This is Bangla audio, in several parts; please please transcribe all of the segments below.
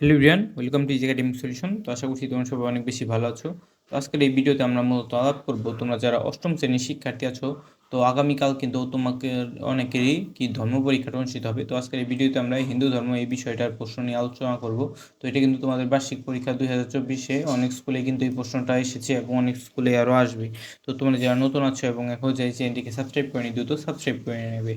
হ্যালো রিয়ান ওয়েলকাম টু ইজিকা টিম সলিউশন তো আশা করছি তোমরা সবাই অনেক বেশি ভালো আছো। তো আজকের এই ভিডিওতে আমরা মূলত আলাপ করব, তোমরা যারা অষ্টম শ্রেণির শিক্ষার্থী আছো, তো আগামীকাল কিন্তু তোমাকে অনেকেরই কি ধর্ম পরীক্ষাটা অনুষ্ঠিত হবে। তো আজকের এই ভিডিওতে আমরা হিন্দু ধর্ম এই বিষয়টার প্রশ্ন নিয়ে আলোচনা করব। তো এটা কিন্তু তোমাদের বার্ষিক পরীক্ষা দুই হাজার চব্বিশে অনেক স্কুলে কিন্তু এই প্রশ্নটা এসেছে এবং অনেক স্কুলে আরও আসবে। তো তোমরা যারা নতুন আছো এবং এখন যাই চ্যানেলটিকে সাবস্ক্রাইব করে নি দ্রুত সাবস্ক্রাইব করে নেবে।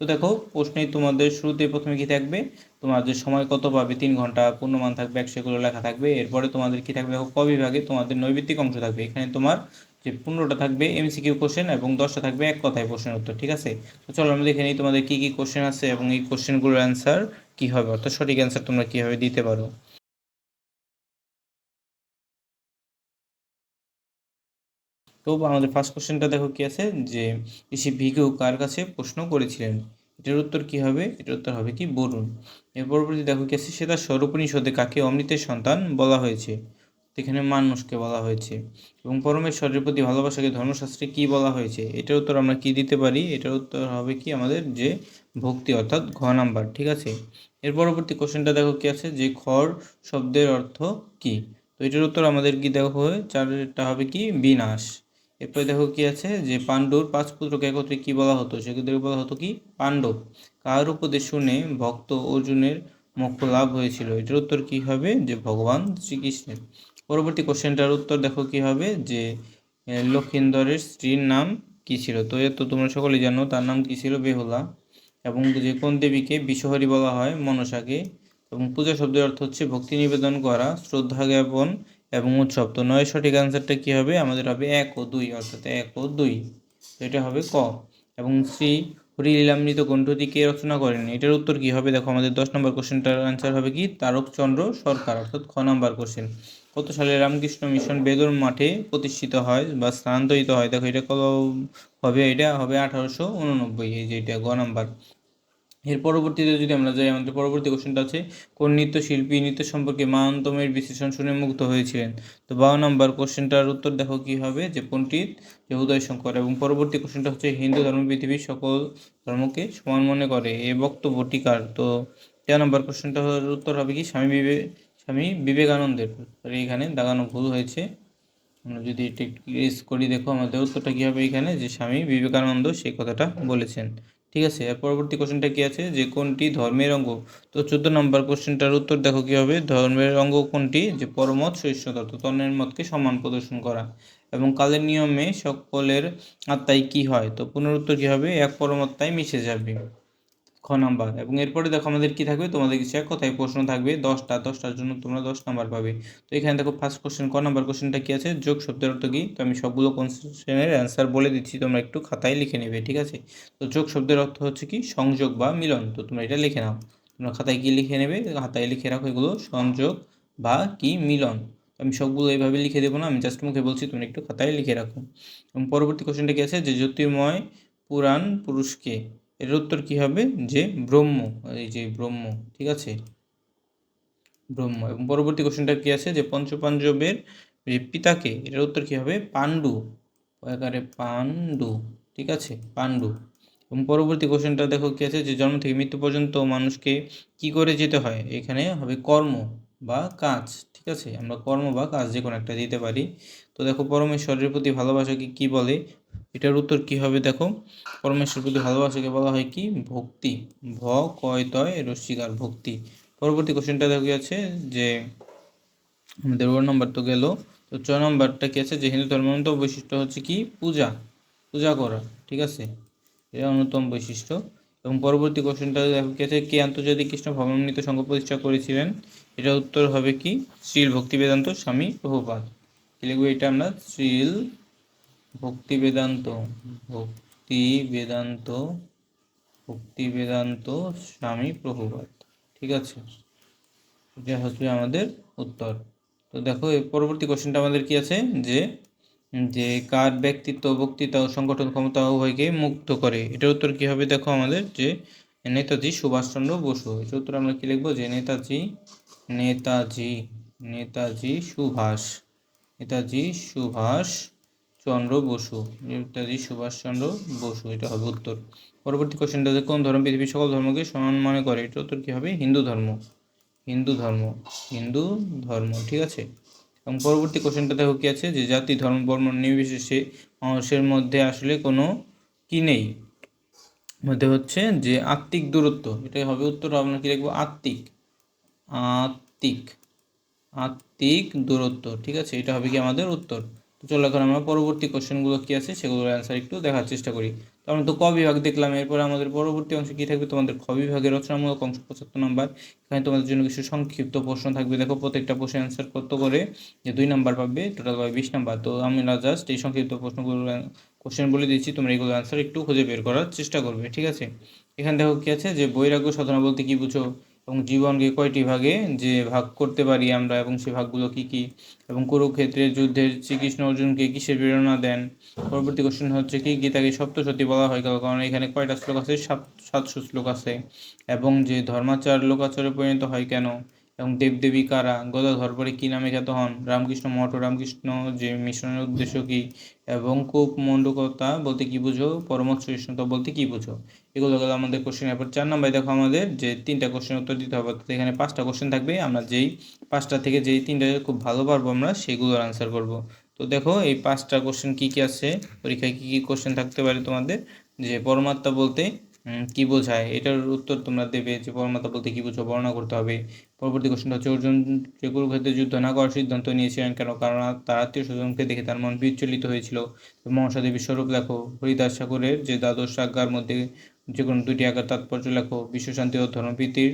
তো দেখো প্রশ্নে তোমাদের শুরুতে প্রথমে কি থাকবে? তোমাদের সময় কত পাবে, তিন ঘণ্টা পূর্ণমান থাকবে একশো এগুলো লেখা থাকবে। এরপরে তোমাদের কি থাকবে, দেখো, ক বিভাগে তোমাদের নৈবিত্তিক অংশ থাকবে। এখানে তোমার যে পনেরোটা থাকবে এমসিকিউ কোশ্চেন এবং দশটা থাকবে এক কথায় কোশ্চেন উত্তর, ঠিক আছে? তো চলো, আমরা দেখে নিই তোমাদের কী কী কোশ্চেন আছে এবং এই কোশ্চেনগুলোর অ্যান্সার কী হবে? অর্থাৎ সঠিক অ্যান্সার তোমরা কীভাবে দিতে পারো? তো আমাদের ফার্স্ট কোশ্চেনটা দেখো কি আছে? যে ঋষি ভিঘু কার কাছে প্রশ্ন করেছিলেন? এটার উত্তর কি হবে? এটার উত্তর হবে কি? বরুণ এর পরবর্তী দেখো কি আছে? সেটা স্বরূপনিষদে কাকে অমৃতের সন্তান বলা হয়েছে? এখানে মানুষকে বলা হয়েছে। এবং পরমেশ্বরের প্রতি ভালোবাসাকে ধর্মশাস্ত্রে কি বলা হয়েছে? এটার উত্তর আমরা কি দিতে পারি? এটার উত্তর হবে কি আমাদের? যে ভক্তি, অর্থাৎ ঘ নাম্বার, ঠিক আছে? এর পরবর্তী কোশ্চেনটা দেখো কি আছে? যে খড় শব্দের অর্থ কি? তো এটার উত্তর আমাদের কি দেখো? চারটা হবে কি? বিনাশ। এরপরে দেখো কি আছে? যে পাণ্ডুর পাঁচ পুত্রকে একত্রে কি বলা হতো? সেগুলোকে বলা হতো কি? পাণ্ডব। কার উপদেশ শুনে ভক্ত অর্জুনের মোক্ষ লাভ হয়েছিল? এটার উত্তর কি হবে? যে ভগবান শ্রীকৃষ্ণের। পরবর্তী কোশ্চেনটার উত্তর দেখো কি হবে? যে লক্ষিন্দরের স্ত্রীর নাম কি ছিল? তো এ তো তোমরা সকলেই জানো, তার নাম কি ছিল? বেহুলা। এবং যে কোন দেবীকে বিশ্বহরি বলা হয়? মনসাকে। এবং পূজা শব্দের অর্থ হচ্ছে ভক্তি নিবেদন করা, শ্রদ্ধা জ্ঞাপন এবং উৎসব। তো নয় সঠিক অ্যান্সারটা কী হবে? আমাদের হবে এক ও দুই, অর্থাৎ এক ও দুই। এটা হবে ক। এবং শ্রী হরিলীলামৃত গ্রন্থটি কে রচনা করেন? এটার উত্তর কি হবে? দেখো, আমাদের দশ নম্বর কোশ্চেনটার অ্যান্সার হবে কি? তারকচন্দ্র সরকার, অর্থাৎ খ নম্বর কোশ্চেন কত সালে রামকৃষ্ণ মিশন বেদর মাঠে প্রতিষ্ঠিত হয় বা স্থানান্তরিত হয়? দেখো, এটা কত হবে? এটা হবে আঠারোশো উননব্বই, এই যে এটা গ নাম্বার। এর পরবর্তীতে যদি আমরা যাই, আমাদের পরবর্তী কোশ্চেনটা আছে, কোন নৃত্যশিল্পী নৃত্য সম্পর্কে মানতমের বিশ্লেষণ শুনে মুগ্ধ হয়েছিলেন? তো বারো নম্বর কোশ্চেনটার উত্তর দেখো কি হবে, যে পণ্ডিত যে উদয় শঙ্কর। এবং পরবর্তী কোশ্চেনটা হচ্ছে, হিন্দু ধর্ম পৃথিবীর সকল ধর্মকে সমান মনে করে, এ বক্তব্য টিকার তো তেরো নম্বর কোশ্চেনটা উত্তর হবে কি, স্বামী বিবে, স্বামী বিবেকানন্দের। এখানে দাগানো ভুল হয়েছে। আমরা যদি এটা করি, দেখো আমাদের উত্তরটা কী হবে এখানে, যে স্বামী বিবেকানন্দ সেই কথাটা বলেছেন। ঠিক আছে, এর পরবর্তী কোশ্চেনটা কি আছে? যে কোনটি ধর্মের অঙ্গ? তো চোদ্দ নম্বর কোশ্চেনটার উত্তর দেখো কি হবে? ধর্মের অঙ্গ কোনটি? যে পরমত সহিষ্ণুতা তো তন্নের মতকে সম্মান প্রদর্শন করা। এবং কালের নিয়মে সকলের আত্মায় কি হয়? তো পুনরুত্তর কি হবে? এক পরমাত্মায় মিশে যাবে। খ নাম্বার। এবং এরপরে দেখো আমাদের কি থাকবে? তোমাদের কিছু কথায় প্রশ্ন থাকবে। দশটা, দশটার জন্য তোমরা দশ নাম্বার পাবে। তো এখানে দেখো ফার্স্ট কোশ্চেন ক নাম্বার কোশ্চেনটা কি আছে? যোগ শব্দের অর্থ কি? তো আমি সবগুলো কোশ্চেনের অ্যান্সার বলে দিচ্ছি, তোমরা একটু খাতায় লিখে নেবে, ঠিক আছে? তো যোগ শব্দের অর্থ হচ্ছে কি? সংযোগ বা মিলন। তো তোমরা এটা লিখে নাও। তোমরা খাতায় কি লিখে নেবে? খাতায় লিখে রাখো এগুলো, সংযোগ বা কি? মিলন। আমি সবগুলো এইভাবে লিখে দেবো না, আমি জাস্ট মুখে বলছি, তোমরা একটু খাতায় লিখে রাখো। এবং পরবর্তী কোশ্চেনটা কি আছে? যে জ্যোতির্ময় পুরাণ পুরুষকে এর উত্তর কি হবে? যে ব্রহ্ম, এই যে ব্রহ্ম, ঠিক আছে? ব্রহ্ম, এবং পরবর্তী কোশ্চেনটা কি আছে? যে পঞ্চপাঞ্জবের যে পিতাকে, এটার উত্তর কি হবে? পাণ্ডু একারে পাণ্ডু, ঠিক আছে? পাণ্ডু। এবং পরবর্তী কোশ্চেনটা দেখো কি আছে? যে জন্ম থেকে মৃত্যু পর্যন্ত মানুষকে কি করে যেতে হয়? এখানে হবে কর্ম বা কাজ, ঠিক আছে? আমরা কর্ম বা কাজ যে কোনো একটা দিতে পারি। তো দেখো, পরমেশ্বরের প্রতি ভালোবাসাকে কি বলে? এটার উত্তর কি হবে দেখো? পরমেশ্বর প্রতি ভালোবাসাকে বলা হয় কি? ভক্তি। ভ কয় তয় রসিকার ভক্তি। পরবর্তী কোশ্চেনটা দেখো আছে? যে আমাদের ওর নম্বর তো গেল। তো ছ নম্বরটা কি আছে? যে হিন্দু ধর্মান্ত বৈশিষ্ট্য হচ্ছে কি? পূজা। পূজা করা, ঠিক আছে? এটা অন্যতম বৈশিষ্ট্য। এবং পরবর্তী কোশ্চেনটা দেখো কি আছে? কে আন্তর্জাতিক কৃষ্ণ ভবনমৃত সংঘ প্রতিষ্ঠা করেছিলেন? এটা উত্তর হবে কি? শ্রীল ভক্তি বেদান্ত স্বামী প্রভুপাত কি লিখব এটা আমরা? শ্রীল ভক্তি বেদান্ত ভক্তি বেদান্ত ভক্তি বেদান্ত স্বামী প্রভুপাত। ঠিক আছে? এটা হচ্ছে আমাদের উত্তর। তো দেখো, এর পরবর্তী কোশ্চেনটা আমাদের কি আছে? যে যে কার ব্যক্তিত্ব, বক্তৃতা ও সংগঠন ক্ষমতা উভয়কে মুক্ত করে? এটার উত্তর কি হবে দেখো আমাদের? যে, নেতাজি সুভাষচন্দ্র বসু। এটার উত্তর আমরা কি লিখব? যে, নেতাজি নেতাজি নেতাজি সুভাষ। নেতাজি সুভাষ চন্দ্র বসু নেতাজি সুভাষচন্দ্র বসু, এটা হবে উত্তর। পরবর্তী কোশ্চেনটা কোন ধর্ম পৃথিবীর সকল ধর্মকে সমান মনে করে এটা উত্তর কী হবে? হিন্দু ধর্ম। হিন্দু ধর্ম। হিন্দু ধর্ম, ঠিক আছে? এবং পরবর্তী কোশ্চেনটা দেখো কি আছে? যে জাতি, ধর্ম, বর্ণ নির্বিশেষে মানুষের মধ্যে আসলে কোনো কি নেই? মধ্যে হচ্ছে যে আত্মিক দূরত্ব, এটাই হবে উত্তর, আমরা কি লিখব? আত্মিক। আত্মিক। আত্মিক দূরত্ব, ঠিক আছে? এটা হবে কি আমাদের উত্তর? চলো এখন আমরা পরবর্তী কোশ্চেনগুলো কী আছে সেগুলোর অ্যান্সার একটু দেখার চেষ্টা করি। তো আমরা তো ক বিভাগ দেখলাম, এরপরে আমাদের পরবর্তী অংশে কী থাকবে? তোমাদের খ বিভাগের রচনামূলক অংশ পঁচাত্তর নাম্বার। এখানে তোমাদের জন্য কিছু সংক্ষিপ্ত প্রশ্ন থাকবে। দেখো, প্রত্যেকটা প্রশ্নের অ্যান্সার কত করে? যে দুই নাম্বার পাবে টোটাল পাবে বিশ নাম্বার। তো আমরা জাস্ট এই সংক্ষিপ্ত প্রশ্নগুলো কোশ্চেন বলে দিচ্ছি তোমরা এগুলো অ্যান্সার একটু খুঁজে বের করার চেষ্টা করবে, ঠিক আছে? এখানে দেখো কী আছে? যে বৈরাগ্য সাধনা বলতে কী বুঝো? এবং জীবনকে কয়টি ভাগে যে ভাগ করতে পারি আমরা এবং সে ভাগগুলো কি কি? এবং কুরুক্ষেত্রের যুদ্ধের শ্রীকৃষ্ণ অর্জুনকে কিসের প্রেরণা দেন? পরবর্তী কোশ্চেন হচ্ছে কি গীতাকে সপ্তসতী বলা হয়? কারণ এখানে কয়টা শ্লোক আছে? সাত, সাতশো শ্লোক আছে। এবং যে ধর্মাচার, লোকাচারে পরিণত হয় কেন? এবং দেবদেবী কারা গদাধর পরে কী নামে খ্যাত হন? রামকৃষ্ণ মঠ রামকৃষ্ণ যে মিশনের উদ্দেশ্য কী? এবং কূপ মণ্ডকতা বলতে কী বুঝো? পরমত সহিষ্ণুতা বলতে কী বুঝো? এগুলো গেল আমাদের কোশ্চেন এরপর চার নম্বরে দেখো আমাদের যে তিনটা কোশ্চেন উত্তর দিতে হবে। অর্থাৎ এখানে পাঁচটা কোশ্চেন থাকবে। আমরা যেই পাঁচটা থেকে যেই তিনটা খুব ভালো পারব আমরা সেগুলোর আনসার করব। তো দেখো এই পাঁচটা কোশ্চেন কী কী আছে? পরীক্ষায় কী কী কোশ্চেন থাকতে পারে তোমাদের? যে পরমাত্মা বলতে কি বোঝায়? এটার উত্তর তোমরা দেবে যে পরমাত্মা বলতে কি বুঝো, বর্ণনা করতে হবে। পরবর্তী কোশ্চেনটা হচ্ছে, অর্জুন যে কুরুক্ষেত্রে যুদ্ধ না করার সিদ্ধান্ত নিয়েছিলেন কেন? কারণ তার আত্মীয় স্বজনকে দেখে তার মন বিচলিত হয়েছিল। মহাশা দেবীর স্বরূপ লেখো, হরিদাস ঠাকুরের যে দ্বাদশ আজ্ঞার মধ্যে যে কোনো দুটি আজ্ঞার তাৎপর্য লেখো, বিশ্বশান্তি ও ধর্মপ্রীতির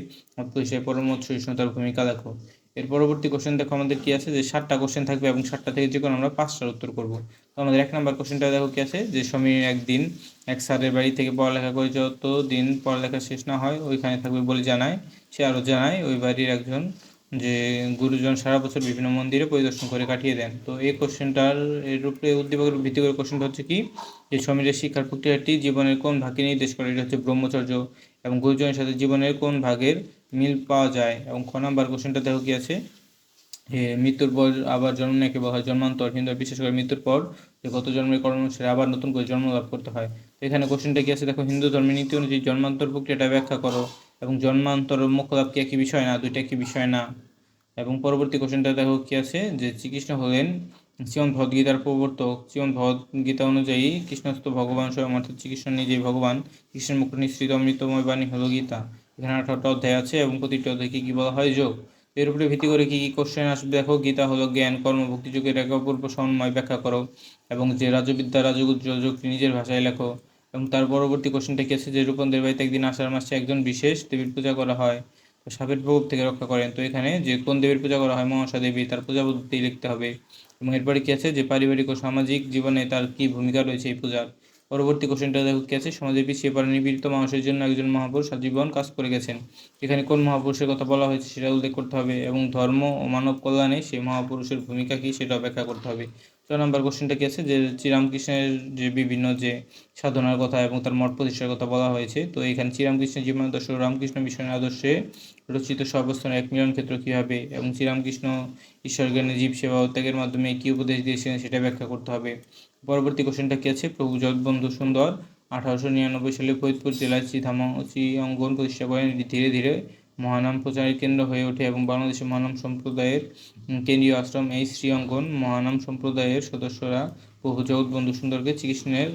হিসেবে পরমত সহিষ্ণুতার ভূমিকা লেখো। এর পরবর্তী কোশ্চেন দেখো আমাদের কি আছে? যে সাতটা কোশ্চেন থাকবে এবং সাতটা থেকে যে কোনো আমরা পাঁচটার উত্তর করব। তো আমাদের এক নম্বর কোশ্চেনটা দেখো কি আছে? যে সমীর একদিন এক স্যারের বাড়ি থেকে পড়ালেখা করে যত দিন পড়ালেখা শেষ না হয়, ওইখানে থাকবে বলে জানায়। সে আরও জানায় ওই বাড়ির একজন যে গুরুজন সারা বছর বিভিন্ন মন্দিরে পরিদর্শন করে কাটিয়ে দেন। তো এই কোশ্চেনটার এর উপরে উদ্দীপকের ভিত্তি করে কোশ্চেনটা হচ্ছে কি? যে সমীরের শিক্ষার প্রক্রিয়াটি জীবনের কোন ভাগকে নির্দেশ করে? এটা হচ্ছে ব্রহ্মচর্য এবং গুরুজনের সাথে জীবনের কোন ভাগের মিল পাওয়া যায় এবং খ নাম্বার কোশ্চেনটা দেখো কি আছে? মৃত্যুর পর আবার জন্ম নেকে বলা হয় জন্মান্তর হিন্দু বিশেষ করে মৃত্যুর পর যে গত জন্মের কর্ম সেরে আবার নতুন করে জন্ম লাভ করতে হয়। তো এখানে কোশ্চেনটা কি আছে? দেখো, হিন্দু ধর্মের নীতি অনুযায়ী জন্মান্তর প্রক্রিয়াটা ব্যাখ্যা করো এবং জন্মান্তর মোক্ষ লাভ কি একই বিষয় না? দুইটা একই বিষয় না। এবং পরবর্তী কোশ্চেনটা দেখো কি আছে? যে শ্রীকৃষ্ণ হলেন শ্রীমদ ভগবদ্গীতার প্রবর্তক। শ্রীমদ ভগবদ্গীতা অনুযায়ী কৃষ্ণস্থ ভগবান স্বয়ং অর্থাৎ শ্রীকৃষ্ণ নিজেই ভগবান। কৃষ্ণের মুখ নিঃসৃত অমৃতময় বাণী হলো গীতা। এখানে আঠারোটা অধ্যায় আছে এবং প্রতিটি অধ্যায়কে কী বলা হয় যোগ। এর উপরে ভিত্তি করে কী কী কোশ্চেন আসবে? দেখো, গীতা হলো জ্ঞান, কর্ম, ভক্তি যুগের এক অপূর্ব সমন্বয় ব্যাখ্যা করো। এবং যে রাজবিদ্যা রাজগুজ্জ্বল যুগটি নিজের ভাষায় লেখো। এবং তার পরবর্তী কোশ্চেনটা কি আছে? যে রূপন্দের বাড়িতে একদিন আষাঢ় মাসে একজন বিশেষ দেবীর পূজা করা হয়। তো সাপের প্রভাব থেকে রক্ষা করেন। তো এখানে যে কোন দেবীর পূজা করা হয়? মহাশা দেবী তার পূজা পদ্ধতি লিখতে হবে। এবং এরপরে কি আছে? যে পারিবারিক ও সামাজিক জীবনে তার কি ভূমিকা রয়েছে এই পূজার? পরবর্তী কোশ্চেনটা দেখো কি আছে? সমাজে পিছিয়ে পড়া নিপীড়িত মানুষের জন্য একজন মহাপুরুষ আজীবন কাজ করে গেছেন। এখানে কোন মহাপুরুষের কথা বলা হয়েছে সেটা উল্লেখ করতে হবে এবং ধর্ম ও মানব কল্যাণে সেই মহাপুরুষের ভূমিকা কী সেটা ব্যাখ্যা করতে হবে। ছয় নম্বর কোশ্চেনটা কি আছে? যে শ্রীরামকৃষ্ণের যে বিভিন্ন যে সাধনার কথা এবং তার মঠ প্রতিষ্ঠার কথা বলা হয়েছে, তো এখানে শ্রীরামকৃষ্ণের জীবন আদর্শ, রামকৃষ্ণ মিশনের আদর্শে রচিত সর্বস্থানের এক মিলন ক্ষেত্র কী হবে এবং শ্রীরামকৃষ্ণ ঈশ্বর জ্ঞানে জীব সেবা ও ত্যাগের মাধ্যমে কী উপদেশ দিয়েছিলেন সেটা ব্যাখ্যা করতে হবে। পরবর্তী কোশ্চেনটা কি আছে? প্রভু জগবন্ধু সুন্দর আঠারোশো নিরানব্বই সালে ফরিদপুর জেলায় শ্রীধামা শ্রী অঙ্গন প্রতিষ্ঠা করেন। ধীরে ধীরে মহানাম প্রচারের কেন্দ্র হয়ে ওঠে এবং বাংলাদেশের মহানাম সম্প্রদায়ের কেন্দ্রীয় আশ্রম এই শ্রী অঙ্গন মহানাম সম্প্রদায়ের সদস্যরা প্রভু জগৎবন্ধু সুন্দরকে শ্রীকৃষ্ণের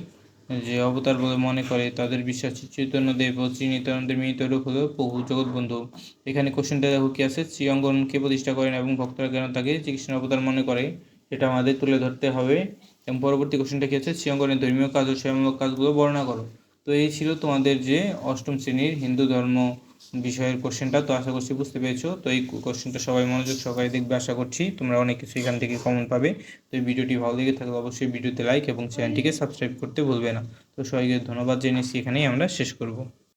যে অবতার বলে মনে করে, তাদের বিশ্বাস চৈতন্যদেব ও শ্রী নিত্যানন্দের মিলিত রূপ হল প্রভু জগৎবন্ধু। এখানে কোশ্চেনটা দেখো কি আছে? শ্রী অঙ্গনকে প্রতিষ্ঠা করেন এবং ভক্তরা কেন তাকে শ্রীকৃষ্ণের অবতার মনে করে? এটা আমাদের তুলে ধরতে হবে। এবং পরবর্তী কোশ্চেনটা কি আছে? শ্রীঅঙ্গনের ধর্মীয় কাজ ও সেবামূলক কাজগুলো বর্ণনা করো। তো এই ছিল তোমাদের যে অষ্টম শ্রেণির হিন্দু ধর্ম বিষয়ের কোশ্চেনটা, তো আশা করছি বুঝতে পেরেছ। তো এই কোশ্চেনটা সবাই মনোযোগ সবাই দেখবে, আশা করছি তোমরা অনেক কিছু এখান থেকে কমন পাবে। তো এই ভিডিওটি ভালো লেগে থাকলে অবশ্যই ভিডিওতে লাইক এবং চ্যানেলটিকে সাবস্ক্রাইব করতে ভুলবে না। তো সবাইকে ধন্যবাদ জেনেছি এখানেই আমরা শেষ করব।